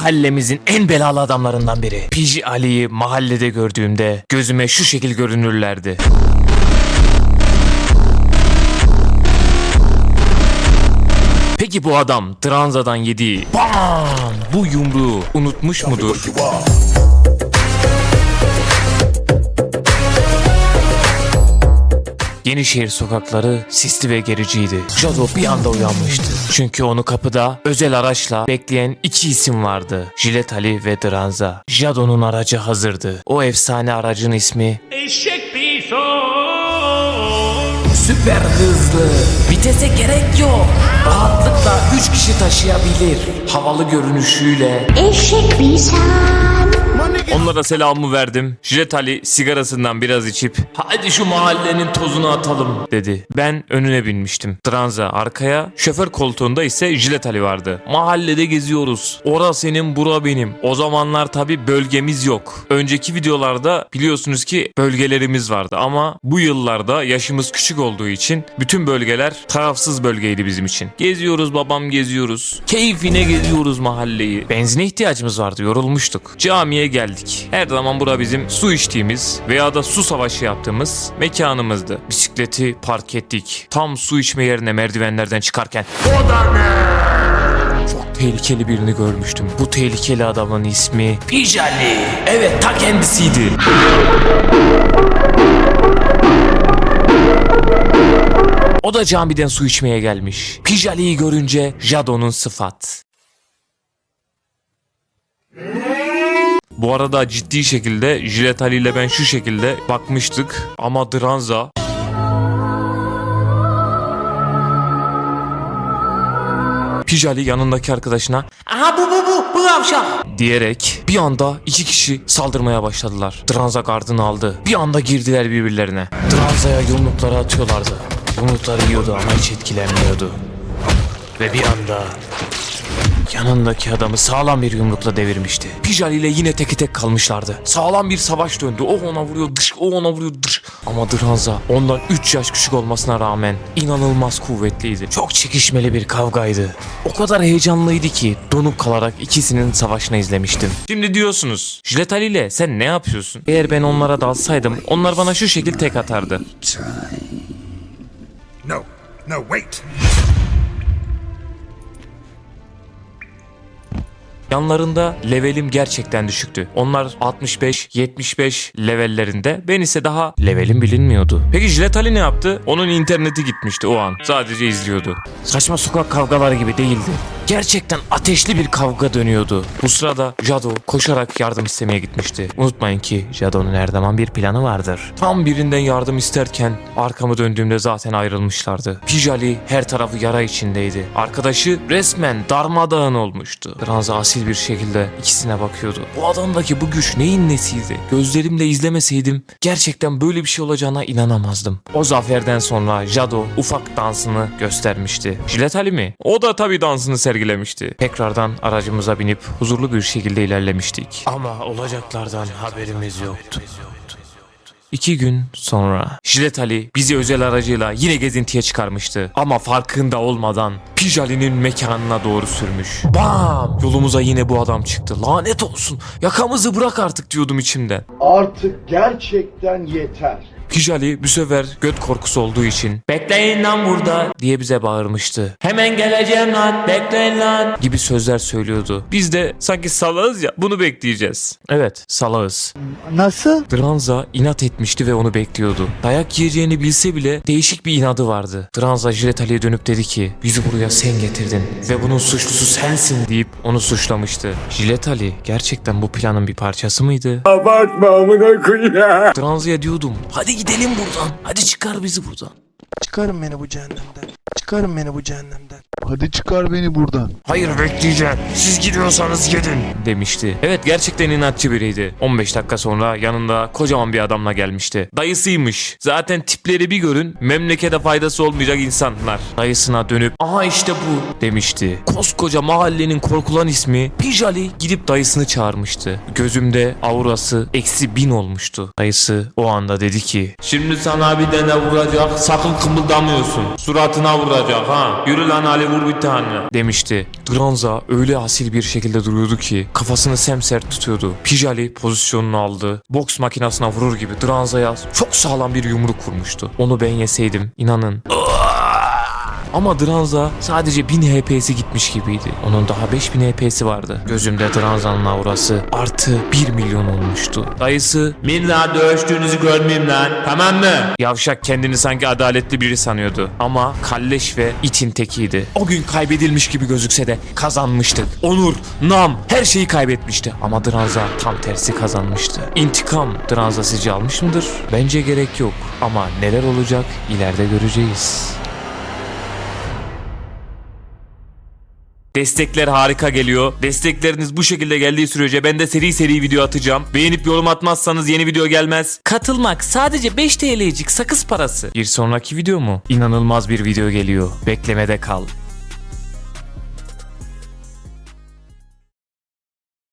Mahallemizin en belalı adamlarından biri. Piji Ali'yi mahallede gördüğümde gözüme şu şekil görünürlerdi. Peki bu adam Tranza'dan yediği BAM! Bu yumruğu unutmuş mudur? Yenişehir sokakları sisli ve gericiydi. Jado bir anda uyanmıştı. Çünkü onu kapıda özel araçla bekleyen iki isim vardı. Jilet Ali ve Dranza. Jado'nun aracı hazırdı. O efsane aracın ismi Eşek piso. Süper hızlı. Vitese gerek yok. Rahatlıkla 3 kişi taşıyabilir. Havalı görünüşüyle. Eşek bir sen. Onlara selamımı verdim. Jilet Ali sigarasından biraz içip hadi şu mahallenin tozunu atalım dedi. Ben önüne binmiştim. Tranza arkaya, şoför koltuğunda ise Jilet Ali vardı. Mahallede geziyoruz. Ora senin, bura benim. O zamanlar tabi bölgemiz yok. Önceki videolarda biliyorsunuz ki bölgelerimiz vardı ama bu yıllarda yaşımız küçük olduğu için bütün bölgeler tarafsız bölgeydi bizim için. Geziyoruz babam geziyoruz. Keyfine geziyoruz mahalleyi. Benzine ihtiyacımız vardı yorulmuştuk. Camiye geldik. Her zaman bura bizim su içtiğimiz veya da su savaşı yaptığımız mekanımızdı. Bisikleti park ettik. Tam su içme yerine merdivenlerden çıkarken o da ne? Çok tehlikeli birini görmüştüm. Bu tehlikeli adamın ismi Pijali. Evet ta kendisiydi. O da camiden su içmeye gelmiş. Pijali'yi görünce Jado'nun sıfat. Bu arada ciddi şekilde Jilet Ali ile ben şu şekilde bakmıştık ama Dranza Pijali yanındaki arkadaşına Aha bu bu bu bu yavşak. diyerek bir anda iki kişi saldırmaya başladılar. Dranza gardını aldı. Bir anda girdiler birbirlerine. Dranza'ya yumrukları atıyorlardı. Yumrukları yiyordu ama hiç etkilenmiyordu. Ve bir anda yanındaki adamı sağlam bir yumrukla devirmişti. Pijali ile yine teki tek kalmışlardı. Sağlam bir savaş döndü. O ona vuruyor dış, o ona vuruyor dış. Ama Dranza ondan 3 yaş küçük olmasına rağmen inanılmaz kuvvetliydi. Çok çekişmeli bir kavgaydı. O kadar heyecanlıydı ki donup kalarak ikisinin savaşını izlemiştim. Şimdi diyorsunuz Jilet Ali ile sen ne yapıyorsun? Eğer ben onlara dalsaydım onlar bana şu şekil tek atardı. No, no, wait. Yanlarında levelim gerçekten düşüktü. Onlar 65-75 levellerinde. Ben ise daha levelim bilinmiyordu. Peki Jilet Ali ne yaptı? Onun interneti gitmişti o an. Sadece izliyordu. Saçma sokak kavgaları gibi değildi. Gerçekten ateşli bir kavga dönüyordu. Bu sırada Jado koşarak yardım istemeye gitmişti. Unutmayın ki Jado'nun her zaman bir planı vardır. Tam birinden yardım isterken arkamı döndüğümde zaten ayrılmışlardı. Pijali her tarafı yara içindeydi. Arkadaşı resmen darmadağın olmuştu. Ranza asil bir şekilde ikisine bakıyordu. Bu adamdaki bu güç neyin nesiydi? Gözlerimle izlemeseydim gerçekten böyle bir şey olacağına inanamazdım. O zaferden sonra Jado ufak dansını göstermişti. Jilet Ali mi? O da tabii dansını sergilemişti. Tekrardan aracımıza binip huzurlu bir şekilde ilerlemiştik. Ama olacaklardan haberimiz yoktu. İki gün sonra Jilet Ali bizi özel aracıyla yine gezintiye çıkarmıştı. Ama farkında olmadan Pijali'nin mekanına doğru sürmüş. Bam! Yolumuza yine bu adam çıktı. Lanet olsun. Yakamızı bırak artık diyordum içimden. Artık gerçekten yeter. Pijali bu sefer göt korkusu olduğu için bekleyin lan burada diye bize bağırmıştı. Hemen geleceğim lan bekleyin lan gibi sözler söylüyordu. Biz de sanki salağız ya bunu bekleyeceğiz. Evet salağız. Nasıl? Dranza inat etmişti ve onu bekliyordu. Dayak yiyeceğini bilse bile değişik bir inadı vardı. Dranza Jilet Ali'ye dönüp dedi ki bizi buraya sen getirdin ve bunun suçlusu sensin deyip onu suçlamıştı. Jilet Ali gerçekten bu planın bir parçası mıydı? Abartma amına koyayım. Dranza'ya diyordum hadi gidelim buradan hadi çıkar bizi buradan. Çıkarın beni bu cehennemden. Çıkarın beni bu cehennemden. Hadi çıkar beni buradan. Hayır bekleyeceğim. Siz gidiyorsanız gidin. Demişti. Evet gerçekten inatçı biriydi. 15 dakika sonra yanında kocaman bir adamla gelmişti. Dayısıymış. Zaten tipleri bir görün memlekete faydası olmayacak insanlar. Dayısına dönüp aha işte bu demişti. Koskoca mahallenin korkulan ismi Pijali gidip dayısını çağırmıştı. Gözümde aurası eksi bin olmuştu. Dayısı o anda dedi ki Şimdi sana bir tane vuracak sakın kımıldamıyorsun. Suratına vuracak ha. Yürü lan Ali vur bir tane. Demişti. Dranza öyle asil bir şekilde duruyordu ki kafasını semsert tutuyordu. Pijali pozisyonunu aldı. Boks makinesine vurur gibi Dranza'ya çok sağlam bir yumruk vurmuştu. Onu ben yeseydim inanın ama Dranza sadece 1000 HP'si gitmiş gibiydi. Onun daha 5000 HP'si vardı. Gözümde Dranza'nın aurası artı 1 milyon olmuştu. Dayısı Minna dövüştüğünüzü görmeyeyim lan tamam mı? Yavşak kendini sanki adaletli biri sanıyordu. Ama kalleş ve itin tekiydi. O gün kaybedilmiş gibi gözükse de kazanmıştık. Onur, nam her şeyi kaybetmişti. Ama Dranza tam tersi kazanmıştı. İntikam Dranza sizce almış mıdır? Bence gerek yok. Ama neler olacak ileride göreceğiz. Destekler harika geliyor. Destekleriniz bu şekilde geldiği sürece ben de seri seri video atacağım. Beğenip yorum atmazsanız yeni video gelmez. Katılmak sadece 5 TL'cik sakız parası. Bir sonraki video mu? İnanılmaz bir video geliyor. Beklemede kal.